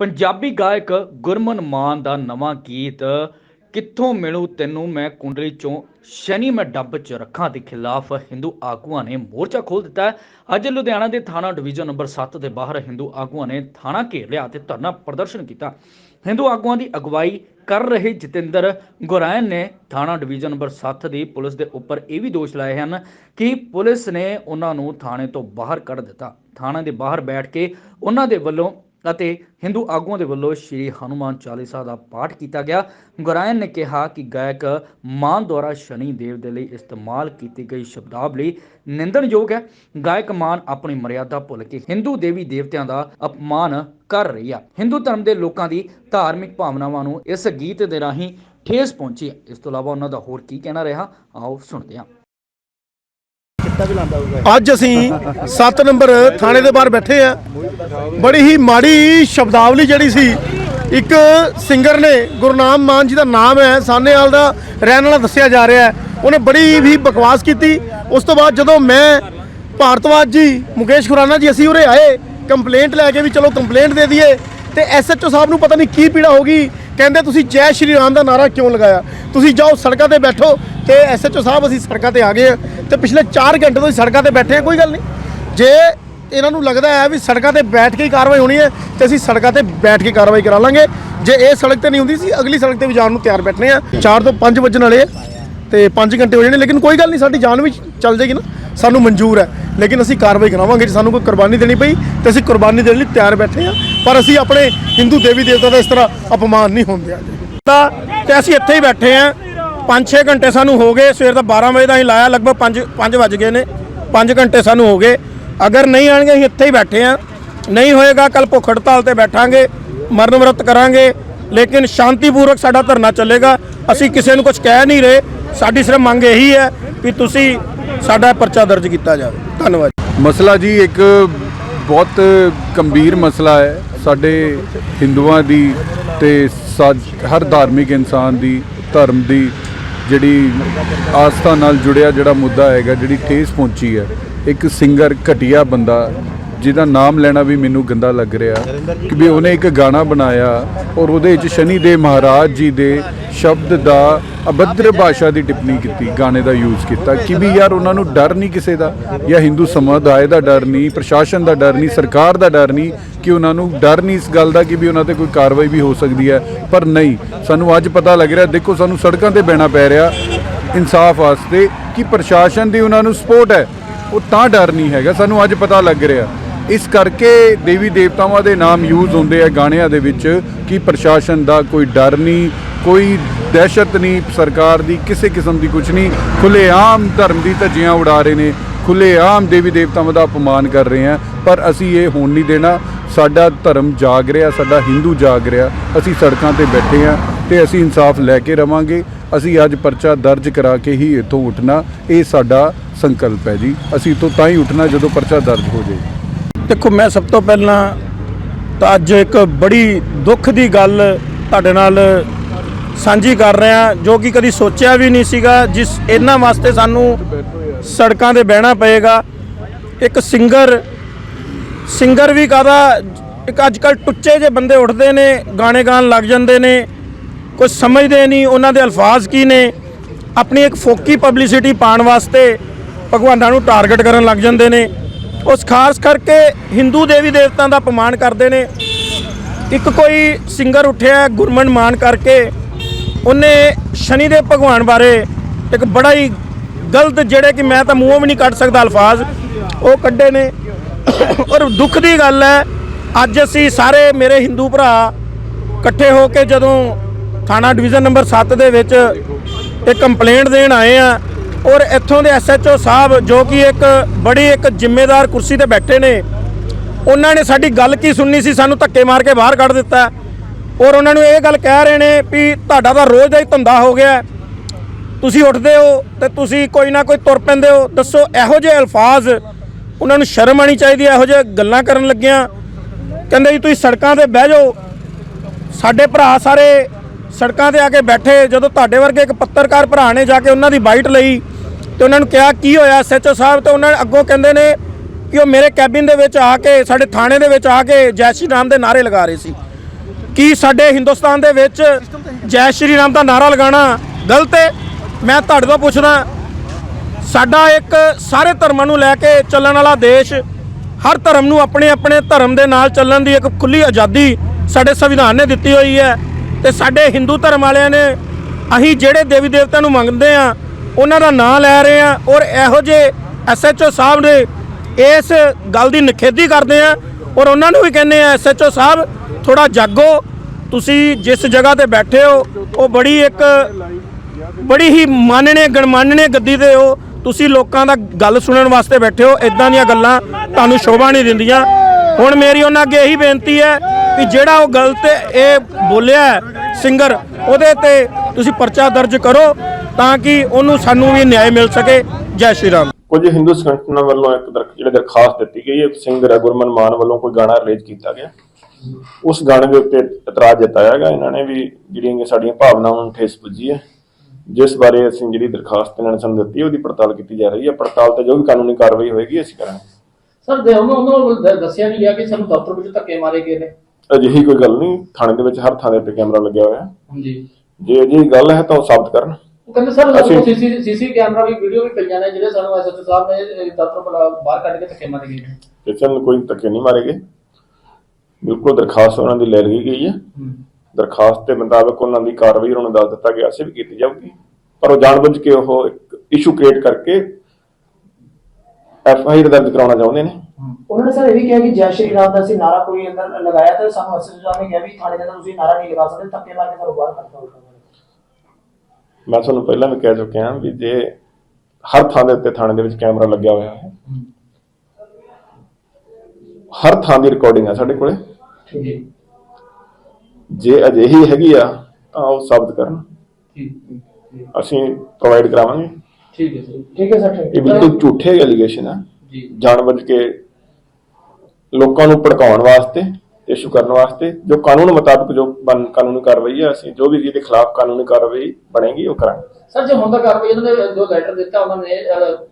ਪੰਜਾਬੀ ਗਾਇਕ ਗੁਰਮਨ ਮਾਨ ਦਾ ਨਵਾਂ ਗੀਤ, ਕਿੱਥੋਂ ਮਿਲੂ ਤੈਨੂੰ ਮੈਂ ਕੁੰਡਲੀ ਚੋਂ? ਸ਼ਨੀ ਮੈਂ ਡੱਬ ਚ ਰੱਖਾਂ ਦੇ ਖਿਲਾਫ। ਹਿੰਦੂ ਆਗੂਆਂ ਨੇ ਮੋਰਚਾ ਖੋਲ ਦਿੱਤਾ ਅੱਜ ਲੁਧਿਆਣਾ ਦੇ ਥਾਣਾ ਡਿਵੀਜ਼ਨ ਨੰਬਰ 7 ਦੇ ਬਾਹਰ ਹਿੰਦੂ ਆਗੂਆਂ ਨੇ ਥਾਣਾ ਘੇਰ ਲਿਆ ਤੇ ਧਰਨਾ ਪ੍ਰਦਰਸ਼ਨ ਕੀਤਾ। ਹਿੰਦੂ ਆਗੂਆਂ ਦੀ ਅਗਵਾਈ ਕਰ ਰਹੇ ਜਤਿੰਦਰ ਗੁਰਾਇਨ ਨੇ ਥਾਣਾ ਡਿਵੀਜ਼ਨ ਨੰਬਰ 7 ਦੀ ਪੁਲਿਸ ਦੇ ਉੱਪਰ ਇਹ ਵੀ ਦੋਸ਼ ਲਾਏ ਹਨ ਕਿ ਪੁਲਿਸ ਨੇ ਉਹਨਾਂ ਨੂੰ ਥਾਣੇ ਤੋਂ ਬਾਹਰ ਕੱਢ ਦਿੱਤਾ। ਥਾਣੇ ਦੇ ਬਾਹਰ ਬੈਠ ਕੇ ਉਹਨਾਂ ਦੇ ਵੱਲੋਂ ਅਤੇ ਹਿੰਦੂ ਆਗੂਆਂ ਦੇ ਵੱਲੋਂ ਸ਼੍ਰੀ ਹਨੂਮਾਨ ਚਾਲੀਸਾ ਦਾ ਪਾਠ ਕੀਤਾ ਗਿਆ। ਗੁਰਾਇਨ ਨੇ ਕਿਹਾ ਕਿ ਗਾਇਕ ਮਾਨ ਦੁਆਰਾ ਸ਼ਨੀ ਦੇਵ ਦੇ ਲਈ ਇਸਤੇਮਾਲ ਕੀਤੀ ਗਈ ਸ਼ਬਦਾਵਲੀ ਨਿੰਦਣਯੋਗ ਹੈ। ਗਾਇਕ ਮਾਨ ਆਪਣੀ ਮਰਿਆਦਾ ਭੁੱਲ ਕੇ ਹਿੰਦੂ ਦੇਵੀ ਦੇਵਤਿਆਂ ਦਾ ਅਪਮਾਨ ਕਰ ਰਹੀ ਆ। ਹਿੰਦੂ ਧਰਮ ਦੇ ਲੋਕਾਂ ਦੀ ਧਾਰਮਿਕ ਭਾਵਨਾਵਾਂ ਨੂੰ ਇਸ ਗੀਤ ਦੇ ਰਾਹੀਂ ਠੇਸ ਪਹੁੰਚੀ ਹੈ। ਇਸ ਤੋਂ ਇਲਾਵਾ ਉਹਨਾਂ ਦਾ ਹੋਰ ਕੀ ਕਹਿਣਾ ਰਿਹਾ, ਆਓ ਸੁਣਦੇ ਹਾਂ। ਅੱਜ ਅਸੀਂ 7 ਨੰਬਰ ਥਾਣੇ ਦੇ ਬਾਹਰ ਬੈਠੇ ਆ। ਬੜੀ ਹੀ ਮਾੜੀ ਸ਼ਬਦਾਵਲੀ ਜਿਹੜੀ ਸੀ, ਇੱਕ ਸਿੰਗਰ ਨੇ ਗੁਰਨਾਮ ਮਾਨ ਜੀ ਦਾ ਨਾਮ ਹੈ ਸਾਨੇਵਾਲ ਦਾ, ਰਹਿਣ ਵਾਲਾ ਦੱਸਿਆ ਜਾ ਰਿਹਾ ਹੈ। ਉਹਨੇ ਬੜੀ ਵੀ ਬਕਵਾਸ ਕੀਤੀ। ਉਸ ਤੋਂ ਬਾਅਦ ਜਦੋਂ ਮੈਂ ਭਾਰਤਵਾਜ ਜੀ, ਮੁਕੇਸ਼ ਖੁਰਾਨਾ ਜੀ, ਅਸੀਂ ਉਰੇ ਆਏ, ਕੰਪਲੇਂਟ ਲੈ ਕੇ ਵੀ ਚਲੋ ਕੰਪਲੇਂਟ ਦੇ ਦਈਏ, ਤੇ ਐਸਐਚਓ ਸਾਹਿਬ ਨੂੰ ਪਤਾ ਨਹੀਂ ਕੀ ਪੀੜਾ ਹੋ ਗਈ। ਕਹਿੰਦੇ ਤੁਸੀਂ ਜੈ ਸ਼੍ਰੀ ਰਾਮ ਦਾ ਨਾਰਾ ਕਿਉਂ ਲਗਾਇਆ? ਤੁਸੀਂ ਜਾਓ ਸੜਕਾਂ ਤੇ ਬੈਠੋ ਤੇ ਐਸਐਚਓ ਸਾਹਿਬ ਅਸੀਂ ਸੜਕਾਂ ਤੇ ਆ ਗਏ ਹਾਂ ਤੇ ਪਿਛਲੇ 4 ਘੰਟੇ ਤੋਂ ਸੜਕਾਂ ਤੇ ਬੈਠੇ ਹਾਂ, ਕੋਈ ਗੱਲ ਨਹੀਂ। ਜੇ ਇਹਨਾਂ ਨੂੰ ਲੱਗਦਾ ਹੈ ਵੀ ਸੜਕਾਂ ਤੇ ਬੈਠ ਕੇ ਹੀ ਕਾਰਵਾਈ ਹੋਣੀ ਹੈ, ਤੇ ਅਸੀਂ ਸੜਕਾਂ ਤੇ ਬੈਠ ਕੇ ਕਾਰਵਾਈ ਕਰਾ ਲਾਂਗੇ। ਜੇ ਇਹ ਸੜਕ ਤੇ ਨਹੀਂ ਹੁੰਦੀ ਸੀ ਅਗਲੀ ਸੜਕ ਤੇ ਵੀ ਜਾਣ ਨੂੰ ਤਿਆਰ ਬੈਠਨੇ ਆ 4 ਤੋਂ 5 ਵਜਣ ਵਾਲੇ ਆ ਤੇ 5 ਘੰਟੇ ਹੋ ਜਾਣੇ, ਲੇਕਿਨ ਕੋਈ ਗੱਲ ਨਹੀਂ, ਸਾਡੀ ਜਾਨ ਵੀ ਚੱਲ ਜਾਏਗੀ ਨਾ। ਸਾਨੂੰ ਮਨਜ਼ੂਰ ਹੈ। ਲੇਕਿਨ ਅਸੀਂ ਕਾਰਵਾਈ ਕਰਾਵਾਂਗੇ ਜੇ। ਸਾਨੂੰ ਕੋਈ ਕੁਰਬਾਨੀ ਦੇਣੀ ਪਈ ਤੇ ਅਸੀਂ ਕੁਰਬਾਨੀ ਦੇਣ ਲਈ ਤਿਆਰ ਬੈਠੇ ਹਾਂ। ਪਰ ਅਸੀਂ ਆਪਣੇ ਹਿੰਦੂ ਦੇਵੀ ਦੇਵਤਾ ਦਾ ਇਸ ਤਰ੍ਹਾਂ ਅਪਮਾਨ ਨਹੀਂ ਹੋਣ ਦਿਆਂਗੇ ਤੇ ਅਸੀਂ ਇੱਥੇ ਹੀ ਬੈਠੇ ਹਾਂ। 5-6 ਘੰਟੇ ਸਾਨੂੰ ਹੋ ਗਏ। ਸਵੇਰ ਦਾ 12 ਵਜੇ ਦਾ ਅਸੀਂ ਲਾਇਆ। ਲਗਭਗ 5 5 ਵੱਜ ਗਏ ਨੇ। 5 ਘੰਟੇ ਸਾਨੂੰ ਹੋ ਗਏ। ਅਗਰ ਨਹੀਂ ਆਣਗੇ, ਅਸੀਂ ਇੱਥੇ ਹੀ ਬੈਠੇ ਹਾਂ। ਨਹੀਂ ਹੋਏਗਾ ਕੱਲ ਭੁੱਖ ਹੜਤਾਲ ਤੇ ਬੈਠਾਂਗੇ। ਮਰਨ ਵਰਤ ਕਰਾਂਗੇ। ਲੇਕਿਨ ਸ਼ਾਂਤੀਪੂਰਵਕ ਸਾਡਾ ਧਰਨਾ ਚੱਲੇਗਾ। ਅਸੀਂ ਕਿਸੇ ਨੂੰ ਕੁਝ ਕਹਿ ਨਹੀਂ ਰਹੇ। ਸਾਡੀ ਸਿਰਫ ਮੰਗ ਇਹੀ ਹੈ ਕਿ ਤੁਸੀਂ ਸਾਡਾ ਪਰਚਾ ਦਰਜ ਕੀਤਾ ਜਾਵੇ। ਧੰਨਵਾਦ। ਮਸਲਾ ਜੀ ਇੱਕ ਬਹੁਤ ਗੰਭੀਰ ਮਸਲਾ ਹੈ। ਸਾਡੇ ਹਿੰਦੂਆਂ ਦੀ ਤੇ ਸਾ- ਹਰ ਧਾਰਮਿਕ ਇਨਸਾਨ ਦੀ, ਧਰਮ ਦੀ ਜਿਹੜੀ ਆਸਥਾ ਨਾਲ ਜੁੜਿਆ ਜਿਹੜਾ ਮੁੱਦਾ ਹੈਗਾ, ਜਿਹੜੀ ਠੇਸ ਪਹੁੰਚੀ ਹੈ। ਇੱਕ ਸਿੰਗਰ ਘਟੀਆ ਬੰਦਾ ਜਿਹਦਾ ਨਾਮ ਲੈਣਾ ਵੀ ਮੈਨੂੰ ਗੰਦਾ ਲੱਗ ਰਿਹਾ। ਕਿ ਵੀ ਉਹਨੇ ਇੱਕ ਗਾਣਾ ਬਣਾਇਆ ਔਰ ਉਹਦੇ ਵਿੱਚ ਸ਼ਨੀ ਦੇ ਮਹਾਰਾਜ ਜੀ ਦੇ ਸ਼ਬਦ ਦਾ ਅਭਦਰ ਭਾਸ਼ਾ ਦੀ ਟਿੱਪਣੀ ਕੀਤੀ, ਗਾਣੇ ਦਾ ਯੂਜ਼ ਕੀਤਾ। ਕਿ ਵੀ ਯਾਰ ਉਹਨਾਂ ਨੂੰ ਡਰ ਨਹੀਂ ਕਿਸੇ ਦਾ? ਜਾਂ ਹਿੰਦੂ ਸਮੁਦਾਇ ਦਾ ਡਰ ਨਹੀਂ, ਪ੍ਰਸ਼ਾਸਨ ਦਾ ਡਰ ਨਹੀਂ, ਸਰਕਾਰ ਦਾ ਡਰ ਨਹੀਂ ਕਿ ਉਹਨਾਂ ਨੂੰ ਡਰ ਨਹੀਂ ਇਸ ਗੱਲ ਦਾ ਕਿ ਵੀ ਉਹਨਾਂ ਤੇ ਕੋਈ ਕਾਰਵਾਈ ਵੀ ਹੋ ਸਕਦੀ ਹੈ? ਪਰ ਨਹੀਂ, ਸਾਨੂੰ ਅੱਜ ਪਤਾ ਲੱਗ ਰਿਹਾ, ਦੇਖੋ ਸਾਨੂੰ ਸੜਕਾਂ ਤੇ ਬਹਿਣਾ ਪੈ ਰਿਹਾ ਇਨਸਾਫ ਵਾਸਤੇ ਕਿ ਪ੍ਰਸ਼ਾਸਨ ਦੀ ਉਹਨਾਂ ਨੂੰ ਸਪੋਰਟ ਹੈ। ਉਹ ਤਾਂ ਡਰ ਨਹੀਂ ਹੈਗਾ, ਸਾਨੂੰ ਅੱਜ ਪਤਾ ਲੱਗ ਰਿਹਾ। ਇਸ ਕਰਕੇ ਦੇਵੀ ਦੇਵਤਾਵਾਂ ਦੇ ਨਾਮ ਯੂਜ਼ ਹੁੰਦੇ ਆ ਗਾਣਿਆਂ ਦੇ ਵਿੱਚ ਕਿ ਪ੍ਰਸ਼ਾਸਨ ਦਾ ਕੋਈ ਡਰ ਨਹੀਂ, ਕੋਈ ਦਹਿਸ਼ਤ ਨਹੀਂ, ਸਰਕਾਰ ਦੀ ਕਿਸੇ ਕਿਸਮ ਦੀ ਕੁਝ ਨਹੀਂ। ਖੁੱਲ੍ਹੇਆਮ ਧਰਮ ਦੀ ਧੱਜੀਆਂ ਉਡਾ ਰਹੇ ਨੇ, ਖੁੱਲ੍ਹੇਆਮ ਦੇਵੀ ਦੇਵਤਾਵਾਂ ਦਾ ਅਪਮਾਨ ਕਰ ਰਹੇ ਆ, ਪਰ ਅਸੀਂ ਇਹ ਹੋਣ ਨਹੀਂ ਦੇਣਾ। ਸਾਡਾ ਧਰਮ ਜਾਗ ਰਿਹਾ, ਸਾਡਾ ਹਿੰਦੂ ਜਾਗ ਰਿਹਾ, ਅਸੀਂ ਸੜਕਾਂ ਤੇ ਬੈਠੇ ਆ ਤੇ ਅਸੀਂ ਇਨਸਾਫ ਲੈ ਕੇ ਰਵਾਂਗੇ। ਅਸੀਂ ਅੱਜ ਪਰਚਾ ਦਰਜ ਕਰਾ ਕੇ ਹੀ ਇੱਥੋਂ ਉੱਠਣਾ, ਇਹ ਸਾਡਾ ਸੰਕਲਪ ਹੈ ਜੀ। ਅਸੀਂ ਇੱਥੋਂ ਤਾਂ ਹੀ ਉੱਠਣਾ ਜਦੋਂ ਪਰਚਾ ਦਰਜ ਹੋ ਜਾਏ। ਦੇਖੋ, ਮੈਂ ਸਭ ਤੋਂ ਪਹਿਲਾਂ ਤਾਂ ਅੱਜ ਇੱਕ ਬੜੀ ਦੁੱਖ ਦੀ ਗੱਲ ਤੁਹਾਡੇ ਨਾਲ ਸਾਂਝੀ ਕਰ ਰਿਹਾ, ਜੋ ਕਿ ਕਦੀ ਸੋਚਿਆ ਵੀ ਨਹੀਂ ਸੀਗਾ, ਜਿਸ ਇਹਨਾਂ ਵਾਸਤੇ ਸਾਨੂੰ ਸੜਕਾਂ ਤੇ ਬਹਿਣਾ ਪਏਗਾ। ਇੱਕ ਸਿੰਗਰ ਸਿੰਗਰ ਵੀ ਕਾਹਦਾ, ਇੱਕ ਅੱਜ ਕੱਲ ਟੁੱਚੇ ਜੇ ਬੰਦੇ ਉੱਠਦੇ ਨੇ, ਗਾਣੇ ਗਾਣ ਲੱਗ ਜਾਂਦੇ ਨੇ ਕੁਝ ਸਮਝਦੇ ਨਹੀਂ, ਉਹਨਾਂ ਦੇ ਅਲਫਾਜ਼ ਕੀ ਨੇ? ਆਪਣੀ ਇੱਕ ਫੋਕੀ ਪਬਲਿਸਿਟੀ ਪਾਉਣ ਵਾਸਤੇ ਭਗਵਾਨਾਂ ਨੂੰ ਟਾਰਗੇਟ ਕਰਨ ਲੱਗ ਜਾਂਦੇ ਨੇ। ਉਸ ਖਾਸ ਕਰਕੇ ਹਿੰਦੂ ਦੇਵੀ ਦੇਵਤਾਂ ਦਾ ਅਪਮਾਨ ਕਰਦੇ ਨੇ। ਇੱਕ ਕੋਈ ਸਿੰਗਰ ਉੱਠਿਆ ਗੁਰਮਨ ਮਾਨ ਕਰਕੇ। ਉਹਨੇ ਸ਼ਨੀ ਦੇ ਭਗਵਾਨ ਬਾਰੇ ਇੱਕ ਬੜਾ ਹੀ ਗਲਤ ਜਿਹੜੇ ਕਿ ਮੈਂ ਤਾਂ ਮੂੰਹੋਂ ਵੀ ਨਹੀਂ ਕੱਢ ਸਕਦਾ ਅਲਫਾਜ਼, ਉਹ ਕੱਢੇ ਨੇ। ਔਰ ਦੁੱਖ ਦੀ ਗੱਲ ਹੈ, ਅੱਜ ਅਸੀਂ ਸਾਰੇ ਮੇਰੇ ਹਿੰਦੂ ਭਰਾ ਇਕੱਠੇ ਹੋ ਕੇ ਜਦੋਂ ਥਾਣਾ ਡਿਵੀਜ਼ਨ ਨੰਬਰ 7 ਦੇ ਵਿੱਚ ਇਹ ਕੰਪਲੇਂਟ ਦੇਣ ਆਏ ਆ ਔਰ ਇੱਥੋਂ ਦੇ ਐਸਐਚਓ ਸਾਹਿਬ, ਜੋ ਕਿ ਇੱਕ ਬੜੀ ਇੱਕ ਜ਼ਿੰਮੇਦਾਰ ਕੁਰਸੀ ਤੇ ਬੈਠੇ ਨੇ, ਉਹਨਾਂ ਨੇ ਸਾਡੀ ਗੱਲ ਕੀ ਸੁਣਨੀ ਸੀ? ਸਾਨੂੰ ਧੱਕੇ ਮਾਰ ਕੇ ਬਾਹਰ ਕੱਢ ਦਿੱਤਾ। ਔਰ ਉਹਨਾਂ ਨੂੰ ਇਹ ਗੱਲ ਕਹਿ ਰਹੇ ਨੇ ਵੀ ਤੁਹਾਡਾ ਤਾਂ ਰੋਜ਼ ਦਾ ਹੀ ਧੰਦਾ ਹੋ ਗਿਆ। ਤੁਸੀਂ ਉੱਠਦੇ ਹੋ ਤੇ ਤੁਸੀਂ ਕੋਈ ਨਾ ਕੋਈ ਤੁਰ ਪੈਂਦੇ ਹੋ। ਦੱਸੋ, ਇਹੋ ਜਿਹੇ ਅਲਫਾਜ਼, ਉਹਨਾਂ ਨੂੰ ਸ਼ਰਮ ਆਣੀ ਚਾਹੀਦੀ ਹੈ, ਇਹੋ ਜਿਹੇ ਗੱਲਾਂ ਕਰਨ ਲੱਗਿਆਂ। ਕਹਿੰਦੇ ਜੀ, ਤੁਸੀਂ ਸੜਕਾਂ ਤੇ ਬਹਿ ਜਾਓ। ਸਾਡੇ ਭਰਾ ਸਾਰੇ ਸੜਕਾਂ ਤੇ ਆ ਕੇ ਬੈਠੇ। ਜਦੋਂ ਤੁਹਾਡੇ ਵਰਗੇ ਇੱਕ ਪੱਤਰਕਾਰ ਭਰਾ ਨੇ ਜਾ ਕੇ ਉਹਨਾਂ ਦੀ ਬਾਈਟ ਲਈ ਤੇ ਉਹਨਾਂ ਨੂੰ ਕਿਹਾ, ਕੀ ਹੋਇਆ? ਐਸਐਚਓ ਸਾਹਿਬ ਤੇ ਉਹਨਾਂ ਅੱਗੋਂ ਕਹਿੰਦੇ ਨੇ ਕਿ ਉਹ ਮੇਰੇ ਕੈਬਿਨ ਦੇ ਵਿੱਚ ਆ ਕੇ, ਸਾਡੇ ਥਾਣੇ ਦੇ ਵਿੱਚ ਆ ਕੇ ਜੈ ਸ਼੍ਰੀ ਰਾਮ ਦੇ ਨਾਰੇ ਲਗਾ ਰਹੇ ਸੀ। ਕੀ ਸਾਡੇ ਹਿੰਦੁਸਤਾਨ ਦੇ ਵਿੱਚ ਜੈ ਸ਼੍ਰੀ ਰਾਮ ਦਾ ਨਾਰਾ ਲਗਾਉਣਾ ਗਲਤ ਹੈ? ਮੈਂ ਤੁਹਾਡੇ ਤੋਂ ਪੁੱਛਦਾ, ਸਾਡਾ ਇੱਕ ਸਾਰੇ ਧਰਮਾਂ ਨੂੰ ਲੈ ਕੇ ਚੱਲਣ ਵਾਲਾ ਦੇਸ਼ ਹਰ ਧਰਮ ਨੂੰ ਆਪਣੇ ਆਪਣੇ ਧਰਮ ਦੇ ਨਾਲ ਚੱਲਣ ਦੀ ਇੱਕ ਖੁੱਲੀ ਆਜ਼ਾਦੀ ਸਾਡੇ ਸੰਵਿਧਾਨ ਨੇ ਦਿੱਤੀ ਹੋਈ ਹੈ ਤੇ ਸਾਡੇ ਹਿੰਦੂ ਧਰਮ ਵਾਲਿਆਂ ਨੇ ਅਸੀਂ ਜਿਹੜੇ ਦੇਵੀ ਦੇਵਤਿਆਂ ਨੂੰ ਮੰਗਦੇ ਆ ਉਹਨਾਂ ਦਾ ਨਾਂ ਲੈ ਰਹੇ ਆ ਔਰ ਇਹੋ ਜਿਹੇ ਐਸਐਚਓ ਸਾਹਿਬ ਨੇ ਇਸ ਗੱਲ ਦੀ ਨਿਖੇਧੀ ਕਰਦੇ ਆ ਔਰ ਉਹਨਾਂ ਨੂੰ ਵੀ ਕਹਿੰਦੇ ਆ ਐਸਐਚਓ ਸਾਹਿਬ ਥੋੜਾ ਜਾਗੋ। ਤੁਸੀਂ ਜਿਸ ਜਗ੍ਹਾ ਤੇ ਬੈਠੇ ਹੋ, ਉਹ ਬੜੀ ਇੱਕ ਬੜੀ ਹੀ ਮਾਨਣੇ ਗਣਮਾਨਣੇ ਗੱਦੀ ਤੇ ਹੋ। ਤੁਸੀਂ ਲੋਕਾਂ ਦਾ ਗੱਲ ਸੁਣਨ ਵਾਸਤੇ ਬੈਠੇ ਹੋ ਇਦਾਂ ਦੀਆਂ ਗੱਲਾਂ ਤੁਹਾਨੂੰ ਸ਼ੋਭਾ ਨਹੀਂ ਦਿੰਦੀਆਂ। ਹੁਣ ਮੇਰੀ ਉਹਨਾਂ ਅੱਗੇ ਇਹੀ ਬੇਨਤੀ ਹੈ ਕਿ ਜਿਹੜਾ ਉਹ ਗਲਤ ਇਹ ਬੋਲਿਆ ਸਿੰਗਰ, ਉਹਦੇ ਤੇ ਤੁਸੀਂ ਪਰਚਾ ਦਰਜ ਕਰੋ। ਤਾਂ ਕਿ ਉਹਨੂੰ ਸਾਨੂੰ ਵੀ ਨਿਆਂ ਮਿਲ ਸਕੇ। ਜੈ ਸ਼੍ਰੀ ਰਾਮ। ਕੁਝ ਹਿੰਦੂ ਸੰਗਠਨਾਂ ਵੱਲੋਂ ਇੱਕ ਜਿਹੜੀ ਦਰਖਾਸਤ ਦਿੱਤੀ ਗਈ ਹੈ ਸਿੰਗਰ ਗੁਰਮਨ ਮਾਨ ਵੱਲੋਂ ਕੋਈ ਗਾਣਾ ਰਿਲੀਜ਼ ਕੀਤਾ ਗਿਆ। ਉਸ ਗਾਣੇ ਦੇ ਉੱਤੇ ਇਤਰਾਜ਼ ਜਤਾਇਆ ਗਿਆ। ਇਹਨਾਂ ਨੇ ਵੀ ਜਿਹੜੀਆਂ ਸਾਡੀਆਂ ਭਾਵਨਾਵਾਂ ਨੂੰ ਠੇਸ ਪੁੱਜੀ ਹੈ। ਜਿਸ ਬਾਰੇ ਅਸੀਂ ਜਿਹੜੀ ਦਰਖਾਸਤ ਇਹਨਾਂ ਨੇ ਸਾਨੂੰ ਦਿੱਤੀ ਉਹਦੀ ਪੜਤਾਲ ਕੀਤੀ ਜਾ ਰਹੀ ਹੈ। ਪੜਤਾਲ ਤੇ ਜੋ ਵੀ ਕਾਨੂੰਨੀ ਕਾਰਵਾਈ ਹੋਏਗੀ ਅਸੀਂ ਕਰਾਂਗੇ। ਸਰ ਦੇ ਉਹਨਾਂ ਉਹਨਾਂ ਦੱਸਿਆ ਨਹੀਂ ਗਿਆ ਕਿ ਸਾਨੂੰ ਦਫ਼ਤਰ ਵਿੱਚ ਧੱਕੇ ਮਾਰੇ ਗਏ ਨੇ। ਅਜਿਹੀ ਕੋਈ ਗੱਲ ਨਹੀਂ। ਥਾਣੇ ਦੇ ਵਿੱਚ ਹਰ ਥਾਂ ਦੇ ਉੱਤੇ ਕੈਮਰਾ ਲੱਗਿਆ ਹੋਇਆ। ਹੈ ਹਾਂਜੀ। ਜੇ ਅਜਿਹੀ ਗੱਲ ਹੈ ਤਾਂ ਉਹ ਸਾਬਤ ਕਰਨ। ਉਹ ਕਹਿੰਦੇ ਸਰ ਅਸੀਂ- ਸੀਸੀ ਸੀਸੀ ਕੈਮਰਾ ਵੀ ਵੀਡੀਓ ਵੀ ਪਈਆਂ ਨੇ ਜਿਹੜੇ ਸਾਨੂੰ ਐਸਐਚਓ ਸਾਹਿਬ ਨੇ ਦਫ਼ਤਰ ਬੁਲਾ- ਬਾਹਰ ਕੱਢ ਕੇ ਧੱਕੇ ਮਾਰੇ ਗਏ ਨੇ। ਕਿਸੇ ਨੂੰ ਕੋਈ ਧੱਕੇ ਨਹੀਂ ਮਾਰੇਗੇ ਬਿਲਕੁਲ ਦਰਖਾਸਤ ਉਹਨਾਂ ਦੀ ਲੈ ਲਈ ਗਈ ਹੈ। ਹੂੰ। ਦਰਖਾਸਤ ਦੇ ਮੁਤਾਬਕ ਉਹਨਾਂ ਦੀ ਕਾਰਵਾਈ ਉਹਨਾਂ ਨੂੰ ਦੱਸ ਦਿੱਤਾ ਗਿਆ ਸੀ ਵੀ ਕੀਤੀ ਜਾਊਗੀ। ਪਰ ਉਹ ਜਾਣਬੁੱਝ ਕੇ ਉਹ ਇੱਕ ਇਸ਼ੂ ਕ੍ਰੀਏਟ ਕਰਕੇ ਐਫ ਆਈ ਆਰ ਦਰਜ ਕਰਾਉਣਾ ਚਾਹੁੰਦੇ ਨੇ। ਉਹਨਾਂ ਨੇ ਸਰ ਇਹ ਵੀ ਕਿਹਾ ਕਿ ਜੈ ਸ਼੍ਰੀ ਰਾਮ ਦਾ ਅਸੀਂ ਨਾਰਾ ਕੋਈ ਅੰਦਰ ਲਗਾਇਆ ਤਾਂ ਸਾਨੂੰ ਐਸਐਸ ਸਾਹਿਬ ਨੇ ਕਿਹਾ ਵੀ ਥਾਣੇ ਦੇ ਅੰਦਰ ਤੁਸੀਂ ਨਾਰਾ ਨਹੀਂ ਲਗਾ ਸਕਦੇ ਧੱਕੇ ਮਾਰ ਕੇ ਸਾਨੂੰ ਬਾਹਰ ਹੋਊਗਾ ਮੈਂ ਤੁਹਾਨੂੰ ਪਹਿਲਾਂ ਵੀ ਕਹਿ ਚੁੱਕਿਆ ਵੀ ਜੇ ਹਰ ਥਾਂ ਦੇ ਉੱਤੇ ਥਾਣੇ ਦੇ ਵਿੱਚ ਕੈਮਰਾ ਲੱਗਿਆ ਹੋਇਆ ਹੈ ਹਰ ਥਾਂ ਦੀ ਰਿਕਾਰਡਿੰਗ ਹੈ ਸਾਡੇ ਕੋਲੇ। ਜੀ। ਅਜਿਹੀ ਹੈਗੀ ਆ ਤਾਂ ਉਹ ਸਾਬਤ ਕਰਨ। ਅਸੀਂ ਪ੍ਰੋਵਾਈਡ ਕਰਾਵਾਂਗੇ। ਠੀਕ ਹੈ ਸਰ ਠੀਕ ਹੈ ਸਰ ਇਹ ਬਿਲਕੁਲ ਝੂਠੇ ਐਲੀਗੇਸ਼ਨ ਆ। ਜੀ। ਜਾਣਬੁੱਝ ਕੇ ਲੋਕਾਂ ਨੂੰ ਭੜਕਾਉਣ ਵਾਸਤੇ ਇਸ਼ੂ ਕਰਨ ਵਾਸਤੇ ਜੋ ਕਾਨੂੰਨ ਮੁਤਾਬਕ ਜੋ ਬਨ ਕਾਨੂੰਨੀ ਕਾਰਵਾਈ ਹੈ ਅਸੀਂ ਜੋ ਵੀ ਜਿਹਦੇ ਖਿਲਾਫ ਕਾਨੂੰਨੀ ਕਾਰਵਾਈ ਬਣੇਗੀ ਉਹ ਕਰਾਂਗੇ। ਸਰ ਜੇ ਹੁਣ ਤੱਕ ਕਾਰਵਾਈ ਇਹਨਾਂ ਨੇ ਜੋ ਲੈਟਰ ਦਿੱਤਾ ਉਹਨਾਂ ਨੇ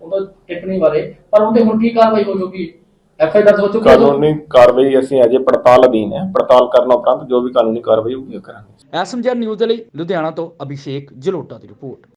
ਉਹਦਾ ਟਿੱਪਣੀ ਬਾਰੇ ਪਰ ਉਹਦੇ ਹੁਣ ਕੀ ਕਾਰਵਾਈ ਹੋ ਜੂਗੀ? ਐਫ ਆਈ ਆਰ ਹੋ ਚੁੱਕੀ ਹੈ ਕਾਨੂੰਨੀ ਕਾਰਵਾਈ ਅਸੀਂ ਅਜੇ ਪੜਤਾਲ ਅਧੀਨ ਹੈ। ਪੜਤਾਲ ਕਰਨ ਉਪਰੰਤ ਜੋ ਵੀ ਕਾਨੂੰਨੀ ਕਾਰਵਾਈ ਹੋਊਗੀ ਉਹ ਕਰਾਂਗੇ। ਐਸਐਮਜੀ ਨਿਊਜ਼ ਦੇ ਲਈ ਲੁਧਿਆਣਾ ਤੋਂ ਅਭਿਸ਼ੇਕ ਜਲੋਟਾ ਦੀ ਰਿਪੋਰਟ।